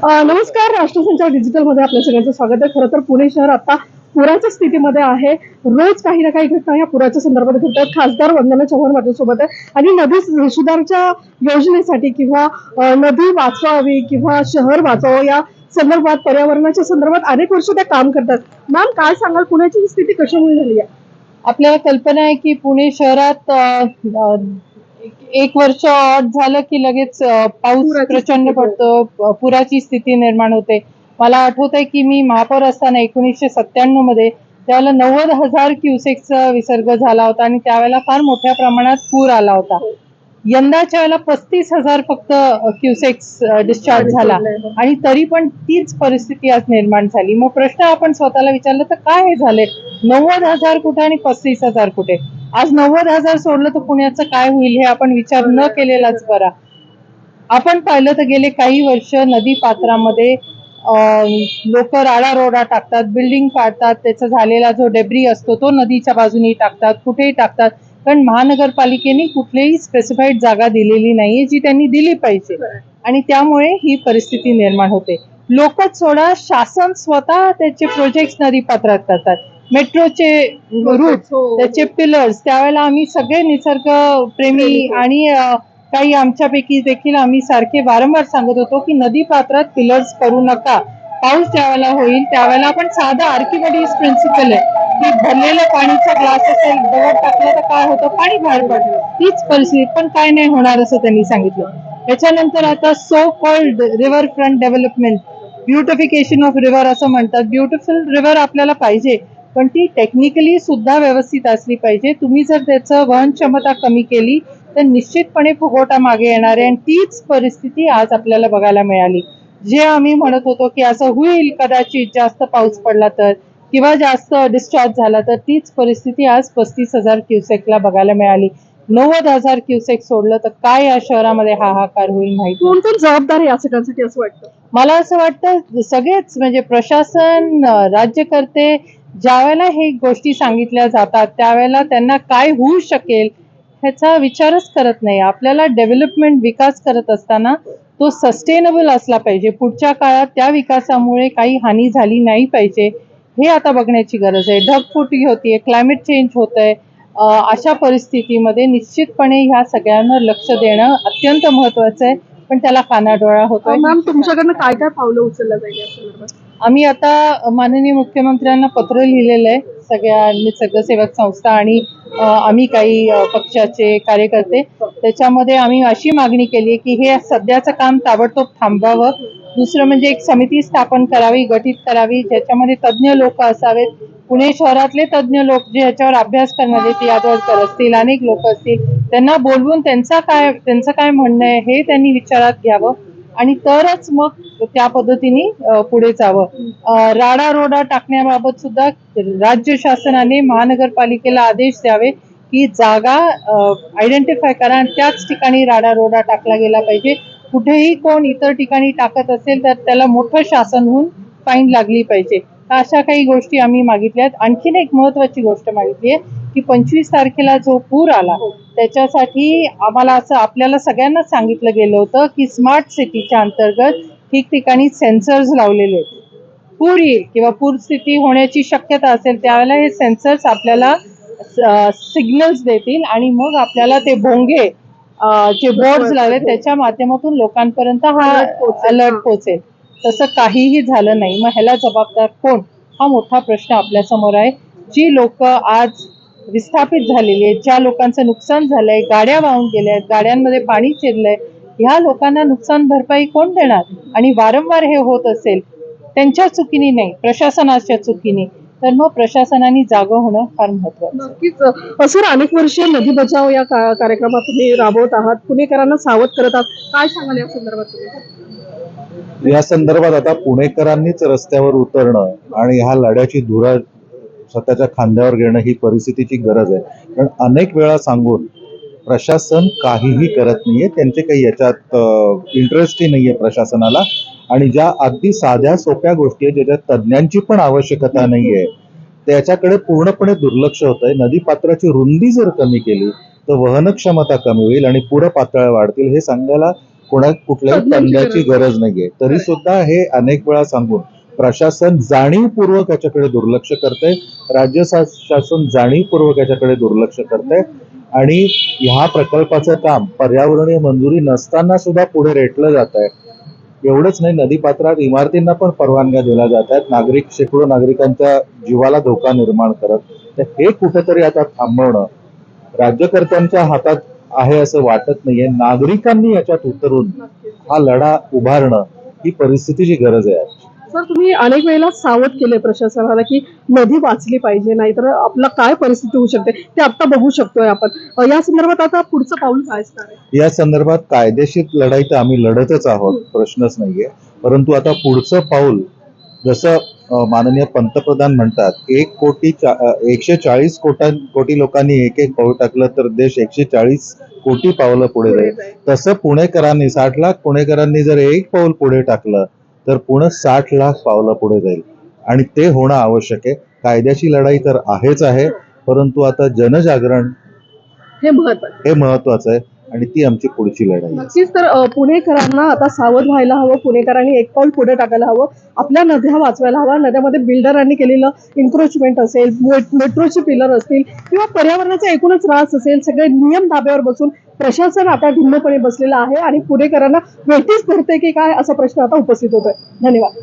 नमस्कार राष्ट्रसंचार डिजिटलमध्ये आपल्या सगळ्यांचं स्वागत आहे. खरं तर पुणे शहर आता पुराच्या स्थितीमध्ये आहे. रोज काही ना काही घटना या पुराच्या संदर्भात घडतात. खासदार वंदना चव्हाण माझ्यासोबत आहे. आणि नदी सुधारच्या योजनेसाठी किंवा नदी वाचवावी किंवा शहर वाचवावं या संदर्भात पर्यावरणाच्या संदर्भात अनेक वर्ष त्या काम करतात. मॅम काय सांगाल? पुण्याची स्थिती कशामुळे झाली आहे? आपल्याला कल्पना आहे की पुणे शहरात एक वर्ष झालं की लगेच पाऊस पुराची प्रचंड पडतो. पुराची स्थिती निर्माण होते. मला आठवत आहे की मी महापौर असताना एकोणीसशे सत्त्याण्णवमध्ये त्यावेळेला नव्वद हजार क्युसेक्सचा विसर्ग झाला होता आणि त्यावेळेला फार मोठ्या प्रमाणात पूर आला होता. यंदाच्या वेळेला पस्तीस हजार फक्त क्युसेक्स डिस्चार्ज झाला. आणि तरी पण तीच परिस्थिती आज निर्माण झाली. मग प्रश्न आपण स्वतःला विचारला तर काय हे झाले नव्वद हजार कुठे आणि पस्तीस हजार कुठे? आज नव्वद हजार सोडलं तर पुण्याचं काय होईल हे आपण विचार न केलेलाच बरा. आपण पाहिलं तर गेले काही वर्ष नदी पात्रामध्ये लोक राडा रोडा टाकतात बिल्डिंग पाडतात त्याचा झालेला जो डेब्री असतो तो नदीच्या बाजूने टाकतात कुठेही टाकतात. कारण महानगरपालिकेने कुठलीही स्पेसिफाईड जागा दिलेली नाहीये जी त्यांनी दिली पाहिजे. आणि त्यामुळे ही परिस्थिती निर्माण होते. लोकच सोडा शासन स्वतः त्याचे प्रोजेक्ट नदी पात्रात करतात. मेट्रोचे रूट त्याचे पिलर्स त्यावेळेला आम्ही सगळे निसर्ग प्रेमी आणि अ, काही आमच्यापैकी देखील आम्ही सारखे वारंवार सांगत होतो की नदी पात्रात पिलर्स करू नका. पाऊस ज्यावेळेला होईल त्यावेळेला आपण साधा आर्किमेडीज प्रिन्सिपल आहे. की भरलेलं पाणीचा ग्लास असेल दगड टाकलं तर काय होतं? पाणी बाहेर पडलं. तीच परिस्थिती पण काय नाही होणार असं त्यांनी सांगितलं. त्याच्यानंतर आता so called river front development beautification of river असं म्हणतात. ब्युटिफुल रिव्हर आपल्याला पाहिजे. पण ती टेक्निकली सुद्धा व्यवस्थित असली पाहिजे. तुम्ही जर त्याचं वहन क्षमता कमी केली तर निश्चितपणे फुगोटा मागे येणार आहे आणि तीच परिस्थिती आज आपल्याला बघायला मिळाली. जे आम्ही म्हणत होतो की असं होईल कदाचित जास्त पाऊस पडला तर किंवा जास्त डिस्चार्ज झाला तर तीच परिस्थिती आज पस्तीस हजार क्युसेकला बघायला मिळाली. नव्वद हजार क्युसेक सोडलं तर काय या शहरामध्ये हाहाकार होईल माहिती? कोण कोण जबाबदार आहे या सगळ्यांसाठी असं वाटतं? मला असं वाटतं सगळेच म्हणजे प्रशासन राज्यकर्ते ज्यावेळेला हे गोष्टी सांगितल्या जातात त्यावेळेला त्यांना काय होऊ शकेल ह्याचा विचारच करत नाही. आपल्याला डेव्हलपमेंट विकास करत असताना तो सस्टेनेबल असला पाहिजे. पुढच्या काळात त्या विकासामुळे काही हानी झाली नाही पाहिजे. हे आता बघण्याची गरज आहे. ढगफुटी होतीये क्लायमेट चेंज होत आहे अशा परिस्थितीमध्ये निश्चितपणे ह्या सगळ्यांना लक्ष देणं अत्यंत महत्वाचं आहे. पण त्याला कानाडोळा होतोय. मॅम तुमच्याकडनं काय काय पावलं उचललं जाईल या संदर्भात? आम्ही आता माननीय मुख्यमंत्र्यांना पत्र लिहिलेलं आहे. सगळ्या निसर्गसेवक संस्था आणि आम्ही काही पक्षाचे कार्यकर्ते त्याच्यामध्ये आम्ही अशी मागणी केली की हे सध्याचं काम ताबडतोब थांबवावं. दुसरं म्हणजे एक समिती स्थापन करावी गठीत करावी ज्याच्यामध्ये तज्ज्ञ लोक असावेत. पुणे शहरातले तज्ज्ञ लोक जे ह्याच्यावर अभ्यास करणारे ते यादवकर असतील अनेक लोक असतील त्यांना बोलवून त्यांचा काय त्यांचं काय म्हणणं आहे हे त्यांनी विचारात घ्यावं. आणि तरच मग त्या पद्धतीने पुढे जावं. राडा रोडा टाकण्याबाबत सुद्धा राज्य शासनाने महानगरपालिकेला आदेश द्यावे की जागा आयडेंटिफाय करा आणि त्याच ठिकाणी राडा रोडा टाकला गेला पाहिजे. कुठेही कोण इतर ठिकाणी टाकत असेल तर त्याला मोठं शासन होऊन फाईन लागली पाहिजे. तर अशा काही गोष्टी आम्ही मागितल्यात आणखीन एक महत्वाची गोष्ट मागितली आहे. की पंचवीस तारखेला जो पूर आला त्याच्यासाठी आम्हाला असं आपल्याला सगळ्यांना सांगितलं गेलं होतं की स्मार्ट सिटीच्या अंतर्गत ठिकठिकाणी सेन्सर्स लावलेले आहेत. पूर येईल किंवा पूरस्थिती होण्याची शक्यता असेल त्यावेळेला हे सेन्सर्स आपल्याला सिग्नल्स देतील आणि मग आपल्याला ते भोंगे जे बोर्ड लावले त्याच्या माध्यमातून लोकांपर्यंत हा अलर्ट पोहोचेल. तसं काहीही झालं नाही. मग ह्याला जबाबदार कोण? हा मोठा प्रश्न आपल्यासमोर आहे. जी लोक आज विस्थापित झालेली आहेत ज्या लोकांचं नुकसान झालंय गाड्या वाहून गेल्या आहेत गाड्यांमध्ये पाणी शिरलंय ह्या लोकांना नुकसान भरपाई कोण देणार? आणि वारंवार हे होत असेल त्यांच्या चुकीने नाही प्रशासनाच्या चुकीने. तर मग प्रशासनाने जागं होणं फार महत्वाचं. नक्कीच. सर अनेक वर्ष नदी बचाव या का- कार्यक्रमात तुम्ही राबवत आहात. पुणेकरांना सावध करत आहात. काय सांगाल या संदर्भात तुम्ही? या संदर्भात आता पुणेकरांनीच रस्त्यावर उतरणं आणि ह्या लढ्याची धुरा स्वतःच्या खांद्यावर घेणं ही परिस्थितीची गरज आहे. कारण अनेक वेळा सांगून प्रशासन काहीही करत नाहीये. त्यांचे काही याच्यात इंटरेस्टही नाहीये प्रशासनाला. आणि ज्या अगदी साध्या सोप्या गोष्टी आहेत ज्याच्यात तज्ज्ञांची पण आवश्यकता नाहीये त्याच्याकडे पूर्णपणे दुर्लक्ष होत आहे नदी पात्राची रुंदी जर कमी केली तर वहन क्षमता कमी होईल आणि पूर पातळ्या वाढतील. हे सांगायला कोणा कुठल्याही तज्ञांची गरज नाहीये. तरी सुद्धा हे अनेक वेळा सांगून प्रशासन जाणीवपूर्वक याच्याकडे दुर्लक्ष करते राज्य शासन जाणीवपूर्वक याच्याकडे दुर्लक्ष करते आणि ह्या प्रकल्पाचं काम पर्यावरणीय मंजुरी नसताना सुद्धा पुढे रेटलं जात आहे एवढंच नाही नदीपात्रात इमारतींना पण परवानग्या दिल्या जात आहेत नागरिक शेकडो नागरिकांच्या जीवाला धोका निर्माण करत. तर हे कुठेतरी आता थांबवणं राज्यकर्त्यांच्या हातात आहे असं वाटत नाहीये. नागरिकांनी याच्यात उतरून हा लढा उभारणं ही परिस्थितीची गरज आहे सर तुम्ही अनेक वेळेला सावध केले प्रशासनाला की नदी वाचली पाहिजे नाहीतर आपला काय परिस्थिती होऊ शकते ते आता बघू शकतोय आपण. या संदर्भात आता पुढचं पाऊल काय असणार या संदर्भात कायदेशीर लढाई तर आम्ही लढतच आहोत प्रश्नच नाहीये. परंतु आता पुढचं पाऊल जसं माननीय पंतप्रधान म्हणतात एक कोटी चा- एकशे चाळीस कोटा कोटी लोकांनी एक एक पाऊल टाकलं तर देश एकशे चाळीस कोटी पावलं पुढे जाईल. तसं पुणेकरांनी साठ लाख पुणेकरांनी जर एक पाऊल पुढे टाकलं तर पुणे साठ लाख पावलं पुढे जाईल. आणि ते होणं आवश्यक आहे. कायद्याची लढाई तर आहेच आहे परंतु आता जनजागरण हे महत्वाचं हे महत्वाचं आहे. आणि ती आमची पुढची लढाई नक्कीच तर पुणेकरांना आता सावध व्हायला हवं पुणेकरांनी एक पाऊल पुढे टाकायला हवं. आपल्या नद्या वाचवायला हवा नद्यामध्ये बिल्डरांनी केलेलं इन्क्रोचमेंट असेल मेट्रोचे पिलर असतील किंवा पर्यावरणाचा एकूणच त्रास असेल सगळे नियम धाब्यावर बसून प्रशासन आता ढिम्मपणे बसलेलं आहे आणि पुणेकरांना वेठीच धरते की काय असा प्रश्न आता उपस्थित होतोय. धन्यवाद.